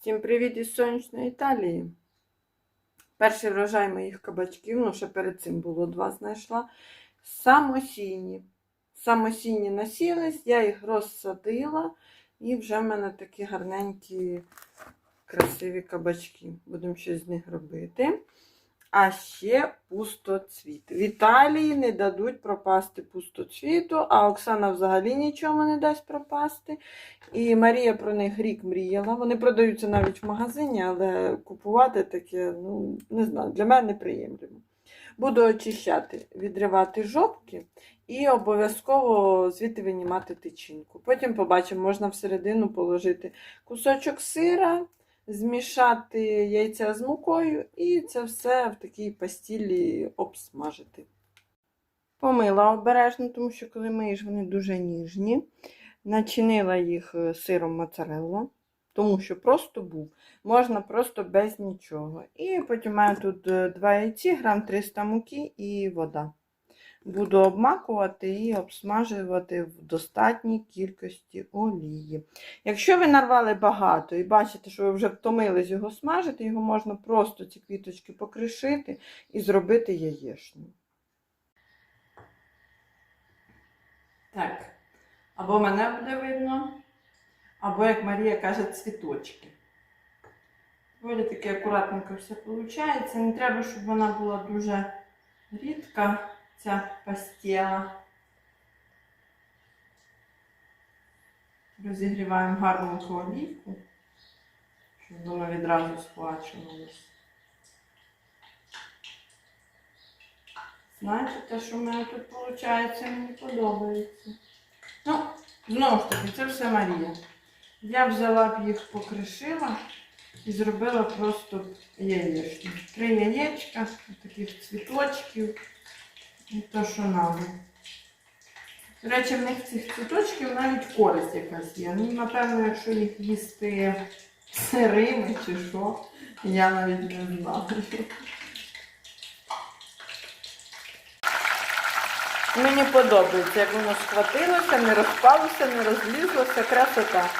Всім привіт із сонячної Італії. Перший врожай моїх кабачків, ну ще перед цим було два знайшла. Самосінні. Самосінні насілись, я їх розсадила, і вже в мене такі гарненькі, красиві кабачки. Будемо щось з них робити. А ще пустоцвіт. В Італії не дадуть пропасти пустоцвіту, а Оксана взагалі нічого не дасть пропасти. І Марія про них рік мріяла. Вони продаються навіть в магазині, але купувати таке, ну, не знаю, для мене неприємлемо. Буду очищати, відривати жопки і обов'язково звідти винімати тичинку. Потім побачимо, можна всередину положити кусочок сира, змішати яйця з мукою і це все в такій пастілі обсмажити. Помила обережно, тому що коли миєш, вони дуже ніжні. Начинила їх е, сиром моцарелла, тому що просто був. Можна просто без нічого. І потім мене тут е, два яйці, грам 300 муки і вода. Буду обмакувати і обсмажувати в достатній кількості олії. Якщо ви нарвали багато і бачите, що ви вже втомились його смажити, його можна просто ці квіточки покришити і зробити яєчню. Так. Або мене буде видно, або, як Марія каже, цвіточки. Доволі таки акуратненько все виходить. Не треба, щоб вона була дуже рідка, ця пастєла. Розігріваємо гарненьку олійку, щоб воно відразу сплачувалось. Знаєте, те, що в мене тут виходить, мені подобається. Ну, знову ж таки, це все Марія. Я взяла б їх, покришила і зробила просто яєчню. Три яєчка, таких цвіточків і то, що надо. До речі, в них цих цвіточків навіть користь якась є. Ну, напевно, якщо їх їсти сирими чи що, я навіть не знаю. Мені подобається, як воно схватилося, не розпалося, не розлізлося, красота.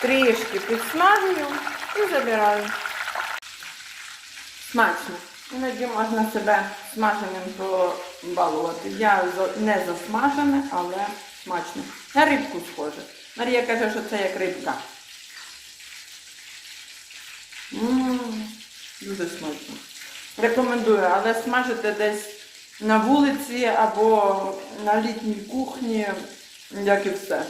Трішки підсмажую і забираю. Смачно. Іноді можна себе смаженим побалувати. Я не засмажене, але смачно. На рибку схоже. Марія каже, що це як рибка. Дуже смачно. Рекомендую, але смажити десь на вулиці або на літній кухні, як і все.